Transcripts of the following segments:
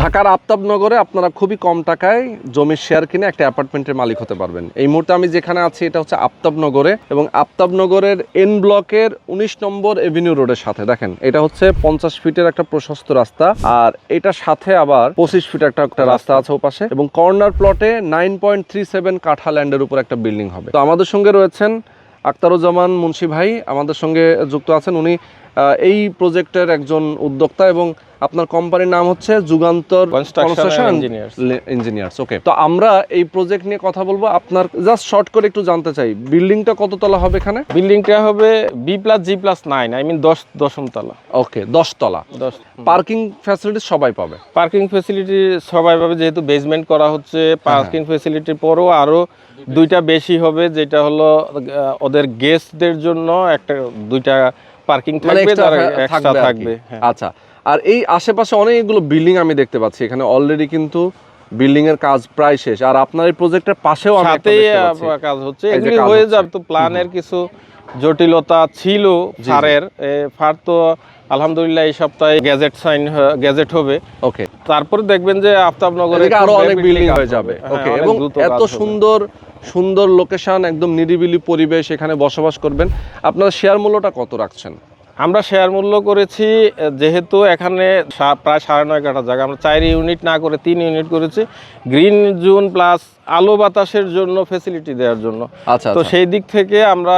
ঢাকার আফতাবনগরে আপনারা খুবই কম টাকায় জমির শেয়ার কিনে একটা অ্যাপার্টমেন্টের মালিক হতে পারবেন। এই মুহূর্তে আমি যেখানে আছি এটা হচ্ছে আফতাবনগরে এবং আফতাবনগরের এন ব্লকের উনিশ নম্বর এভিনিউ রোডের সাথে। দেখেন এটা হচ্ছে পঞ্চাশ ফিটের একটা প্রশস্ত রাস্তা আর এটার সাথে আবার পঁচিশ ফিট একটা একটা রাস্তা আছে ওপাশে এবং কর্নার প্লটে নাইন পয়েন্ট থ্রি সেভেন কাঠা ল্যান্ডের উপর একটা বিল্ডিং হবে। তো আমাদের সঙ্গে রয়েছেন আক্তারুজ্জামান মুন্সি ভাই আমাদের সঙ্গে যুক্ত আছেন। উনি এই প্রজেক্টের একজন উদ্যোক্তা এবং আপনার কোম্পানির নাম হচ্ছে যুগান্তর Engineers। ইঞ্জিনিয়ার্স ওকে তো আমরা এই প্রজেক্ট নিয়ে কথা বলব। আপনার জাস্ট শর্ট করে একটু জানতে চাই বিল্ডিংটা কততলা হবে এখানে? বিল্ডিংটা হবে B plus G plus nine I mean দশ দশম তলা। ওকে দশ তলা। দশ পার্কিং ফ্যাসিলিটি সবাই পাবে? পার্কিং ফেসিলিটি সবাই ভাবে যেহেতু বেসমেন্ট করা হচ্ছে হ্যাঁ, পার্কিং ফেসিলিটির পরও আরও দুইটা বেশি হবে যেটা হলো ওদের গেস্টদের জন্য একটা দুইটা পার্কিং মানে থাকবে। থাকবে হ্যাঁ। আচ্ছা আর এই আশেপাশে অনেকগুলো বিল্ডিং আমি দেখতে পাচ্ছি। এখানে অলরেডি কিন্তু বিল্ডিং এর কাজ প্রায় শেষ। আর আপনার এই প্রজেক্টের পাশেও কাজ হচ্ছে। এগুলি হয়ে যাবে তো প্ল্যানের কিছু জটিলতা ছিল। ফারের ফার তো আলহামদুলিল্লাহ এই সপ্তাহে গ্যাজেট সাইন গ্যাজেট হবে। ওকে তারপরে দেখবেন যে আফতাবনগরে আরও অনেক বিল্ডিং হয়ে যাবে। হ্যাঁ, ওকে এবং এত সুন্দর সুন্দর লোকেশন একদম নিরিবিলি পরিবেশ এখানে বসবাস করবেন। আপনার শেয়ার মূল্যটা কত রাখছেন? আমরা শেয়ার মূল্য করেছি যেহেতু এখানে প্রায় সাড়ে নয় কাঠা জায়গা। আমরা চার ইউনিট না করে তিন ইউনিট করেছি। গ্রিন জোন প্লাস আলো বাতাসের জন্য ফেসিলিটি দেওয়ার জন্য। আচ্ছা তো আচ্ছা। সেই দিক থেকে আমরা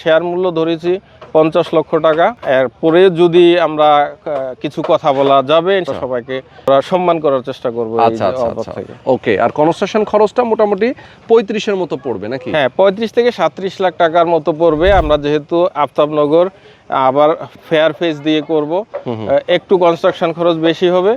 শেয়ার মূল্য ধরেছি পঞ্চাশ লক্ষ টাকা। এরপরে যদি আমরা কিছু কথা বলা যাবে সবাইকে সম্মান করার চেষ্টা করব আচ্ছা আচ্ছা আচ্ছা। ওকে আর কনস্ট্রাকশন খরচটা মোটামুটি পঁয়ত্রিশের মতো পড়বে নাকি? হ্যাঁ পঁয়ত্রিশ থেকে সাত্রিশ লাখ টাকার মতো পড়বে। আমরা যেহেতু আফতাবনগর আবার ফেয়ার ফেস দিয়ে করব। একটু কনস্ট্রাকশন খরচ বেশি হবে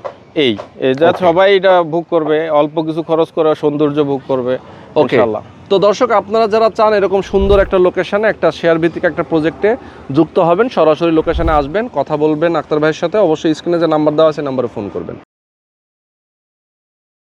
এই। যা সবাই এটা ভোগ করবে অল্প কিছু খরচ করে সৌন্দর্য ভোগ করবে ওকে ইনশাআল্লাহ। তো দর্শক আপনারা যারা চান এরকম সুন্দর একটা লোকেশানে একটা শেয়ার ভিত্তিক একটা প্রজেক্টে যুক্ত হবেন সরাসরি লোকেশানে আসবেন কথা বলবেন আক্তার ভাইয়ের সাথে অবশ্যই স্ক্রিনে যে নাম্বার দেওয়া আছে নাম্বারে ফোন করবেন।